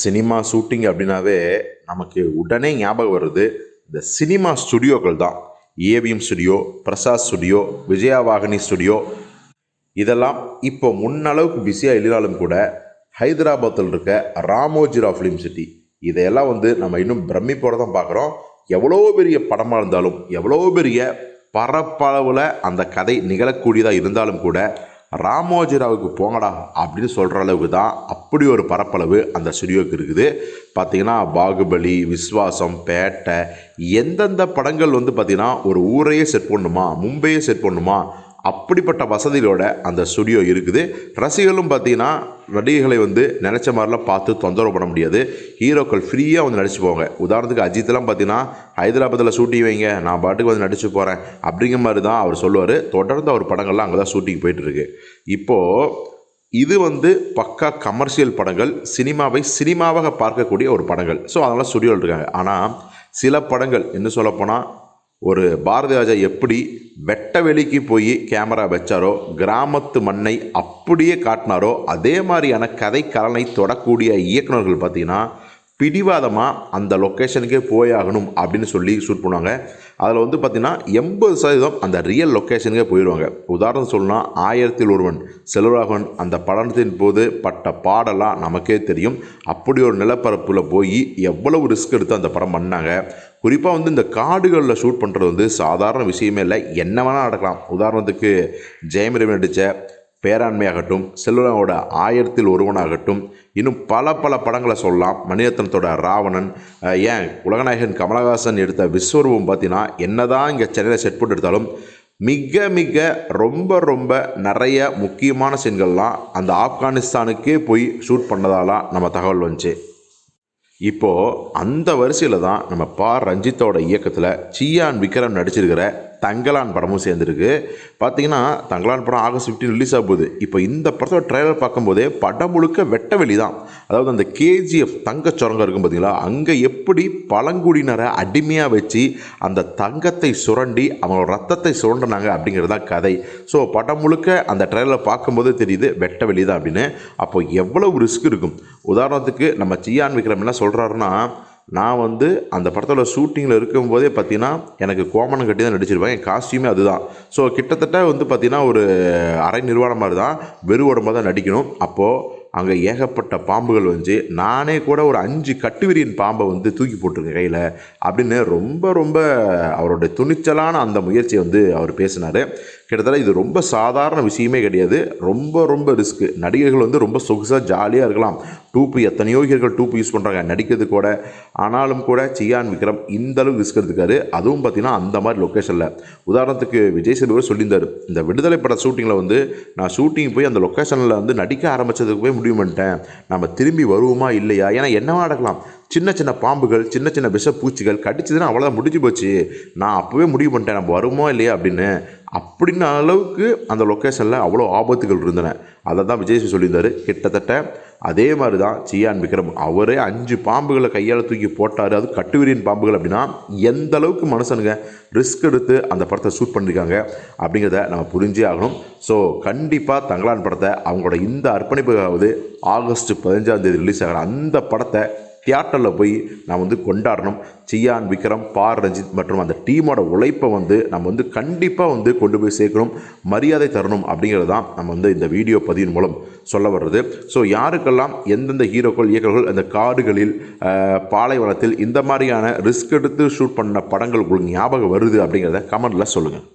Cinema shooting அப்படின்னாவே நமக்கு உடனே ஞாபகம் வருது. இந்த சினிமா ஸ்டுடியோக்கள் தான். AVM studio Prasad studio Vijaya Vahini studio. இதெல்லாம் இப்போ முன்னளவுக்கு பிஸியாக இல்லைனாலும் கூட ஹைதராபாத்தில் இருக்க ராமோஜிரா ஃபிலிம் சிட்டி இதையெல்லாம் வந்து நம்ம இன்னும் பிரமிப்போடு தான் பார்க்குறோம். எவ்வளோ பெரிய படமாக இருந்தாலும் எவ்வளோ பெரிய பரப்பளவில் அந்த கதை நிகழக்கூடியதாக இருந்தாலும் கூட ராமோஜிராவுக்கு போங்கடா அப்படின்னு சொல்கிற அளவுக்கு தான் அப்படி ஒரு பரப்பளவு அந்த ஸ்டுடியோக்கு இருக்குது. பார்த்திங்கன்னா பாகுபலி விஸ்வாசம் பேட்டை எந்தெந்த படங்கள் வந்து பார்த்திங்கன்னா ஒரு ஊரையே செட் பண்ணணுமா மும்பையே செட் பண்ணணுமா அப்படிப்பட்ட வசதிகளோட அந்த ஸ்டுடியோ இருக்குது. ரசிகர்களும் பார்த்தீங்கன்னா நடிகைகளை வந்து நினச்ச மாதிரிலாம் பார்த்து தொந்தரவு பண்ண முடியாது. ஹீரோக்கள் ஃப்ரீயாக வந்து நடிச்சு போவாங்க. உதாரணத்துக்கு அஜித்லாம் பார்த்தீங்கன்னா ஹைதராபாத்தில் ஷூட்டிங் வைங்க நான் பாட்டுக்கு வந்து நடிச்சு போகிறேன் அப்படிங்கிற மாதிரி தான் அவர் சொல்லுவார். தொடர்ந்து அவர் படங்கள்லாம் அங்கே தான் ஷூட்டிங் போயிட்டுருக்கு இப்போது இது வந்து பக்கா கமர்ஷியல் படங்கள் சினிமாவை சினிமாவாக பார்க்கக்கூடிய ஒரு படங்கள். ஸோ அதனால் ஸ்டுடியோவில் இருக்காங்க. ஆனால் சில படங்கள் என்ன சொல்லப்போனால் ஒரு பாரதி ராஜா எப்படி வெட்ட வெளிக்கு போய் கேமரா வச்சாரோ கிராமத்து மண்ணை அப்படியே காட்டினாரோ அதே மாதிரியான கதை கலனை தொடக்கூடிய இயக்குனர்கள் பார்த்திங்கன்னா பிடிவாதமாக அந்த லொக்கேஷனுக்கே போயாகணும் அப்படின்னு சொல்லி ஷூட் பண்ணுவாங்க. அதில் வந்து பார்த்திங்கன்னா எண்பது சதவீதம் அந்த ரியல் லொக்கேஷனுக்கே போயிடுவாங்க. உதாரணம் சொல்லணும்னா ஆயிரத்தில் ஒருவன் செல்வராகவன் அந்த படத்தின் போது பட்ட பாடலாம் நமக்கே தெரியும். அப்படி ஒரு நிலப்பரப்பில் போய் எவ்வளவு ரிஸ்க் எடுத்து அந்த படம் பண்ணாங்க. குறிப்பாக வந்து இந்த காடுகளில் ஷூட் பண்ணுறது வந்து சாதாரண விஷயமே இல்லை. என்ன வேணால் நடக்கலாம். உதாரணத்துக்கு ஜெயம் ரவி நடித்த பேராண்மையாகட்டும் செல்வனோட ஆயிரத்தில் ஒருவனாகட்டும் இன்னும் பல பல படங்களை சொல்லலாம். மணிரத்னத்தோட ராவணன் ஏன் உலகநாயகன் கமலஹாசன் எடுத்த விஸ்வரூபம் பார்த்தீங்கன்னா என்னதான் இங்கே சென்னையில் செட் போட்டு எடுத்தாலும் மிக மிக ரொம்ப ரொம்ப நிறைய முக்கியமான சீன்கள்லாம் அந்த ஆப்கானிஸ்தானுக்கே போய் ஷூட் பண்ணதாலாம் நம்ம தகவல் வந்துச்சு. இப்போது அந்த வரிசையில் தான் நம்ம பா. ரஞ்சித்தோட இயக்கத்தில் சியான் விக்ரம் நடிச்சிருக்கிற தங்கலான் படமும் சேர்ந்துருக்கு. பார்த்தீங்கன்னா தங்கலான் படம் ஆகஸ்ட் 15 ரிலீஸ் ஆக போகுது. இப்போ இந்த படத்தோட ட்ரெய்லர் பார்க்கும்போதே படம் முழுக்க வெட்ட வெளி தான். அதாவது அந்த கேஜிஎஃப் தங்கச் சுரங்கம் இருக்கும் பார்த்தீங்களா அங்கே எப்படி பழங்குடியினரை அடிமையாக வச்சு அந்த தங்கத்தை சுரண்டி அவங்களோட ரத்தத்தை சுரண்டினாங்க அப்படிங்கிறது தான் கதை. ஸோ படம் முழுக்க அந்த ட்ரெய்லரை பார்க்கும்போதே தெரியுது வெட்ட வெளி தான் அப்படின்னு. அப்போ எவ்வளவு ரிஸ்க் இருக்கும்? உதாரணத்துக்கு நம்ம சியான் விக்ரம் என்ன சொல்கிறாருன்னா நான் வந்து அந்த படத்தோட ஷூட்டிங்கில் இருக்கும்போதே பார்த்தீங்கன்னா எனக்கு கோமனம் கட்டி தான் நடிச்சிருப்பேன் என் காஸ்டியூமே அதுதான். ஸோ கிட்டத்தட்ட வந்து பார்த்தீங்கன்னா ஒரு அரை நிர்வாண மாதிரி தான் வெறும் உடம்பாக தான் நடிக்கணும். அப்போது அங்கே ஏகப்பட்ட பாம்புகள் வந்து நானே கூட ஒரு அஞ்சு கட்டுவிரியின் பாம்பை வந்து தூக்கி போட்டிருக்கேன் கையில் அப்படின்னு ரொம்ப ரொம்ப அவருடைய துணிச்சலான அந்த முயற்சியை வந்து அவர் பேசினார். கிட்டத்தட்ட இது ரொம்ப சாதாரண விஷயமே கிடையாது. ரொம்ப ரொம்ப ரிஸ்க்கு நடிகர்கள் வந்து ரொம்ப சொகுசாக ஜாலியாக இருக்கலாம். டூப்பு எத்தனையோ ஹீரோக்கள் டூப்பு யூஸ் பண்ணுறாங்க நடிக்கிறது கூட. ஆனாலும் கூட சியான் விக்ரம் இந்த அளவுக்கு ரிஸ்க் எடுத்துக்காரு. அதுவும் பார்த்தீங்கன்னா அந்த மாதிரி லொக்கேஷனில் உதாரணத்துக்கு விஜய் சேதுபதி சொல்லியிருந்தார் இந்த விடுதலை பட ஷூட்டிங்கில் வந்து நான் ஷூட்டிங் போய் அந்த லொக்கேஷனில் வந்து நடிக்க ஆரம்பித்ததுக்கு போய் முடிவு பண்ணிட்டேன். நம்ம திரும்பி வருவோமா இல்லையா? ஏன்னா என்னவா நடக்கலாம்? சின்ன சின்ன பாம்புகள் சின்ன சின்ன விஷப்பூச்சிகள் கடிச்சதுன்னா அவ்வளோதான் முடிஞ்சு போச்சு. நான் அப்போவே முடிவு பண்ணிட்டேன். நம்ம வருவோமா இல்லையா அப்படின்னு. அப்படின்ன அளவுக்கு அந்த லொக்கேஷனில் அவ்வளோ ஆபத்துகள் இருந்தன. அதை தான் விஜய் சொல்லியிருந்தார். கிட்டத்தட்ட அதே மாதிரி தான் சியான் விக்ரம். அவரே அஞ்சு பாம்புகளை கையால் தூக்கி போட்டார். அது கட்டுவிரியின் பாம்புகள் அப்படின்னா எந்த அளவுக்கு மனுஷனுங்க ரிஸ்க் எடுத்து அந்த படத்தை ஷூட் பண்ணியிருக்காங்க அப்படிங்கிறத நம்ம புரிஞ்சே ஆகணும். ஸோ கண்டிப்பாக தங்களான் படத்தை அவங்களோட இந்த அர்ப்பணிப்புக்காவது ஆகஸ்ட் பதினஞ்சாம் தேதி ரிலீஸ் ஆகிற அந்த படத்தை தியேட்டரில் போய் நான் வந்து கொண்டாடணும். சியான் விக்ரம் பார் ரஞ்சித் மற்றும் அந்த டீமோட உழைப்பை வந்து நம்ம வந்து கண்டிப்பாக வந்து கொண்டு போய் சேர்க்கணும். மரியாதை தரணும் அப்படிங்கிறது தான் நம்ம வந்து இந்த வீடியோ பதிவின் மூலம் சொல்ல வர்றது. ஸோ யாருக்கெல்லாம் எந்தெந்த ஹீரோக்கள் இயக்கர்கள் அந்த காடுகளில் பாலைவனத்தில் இந்த மாதிரியான ரிஸ்க் எடுத்து ஷூட் பண்ண படங்கள் உங்களுக்கு ஞாபகம் வருது அப்படிங்கிறத கமெண்டில் சொல்லுங்கள்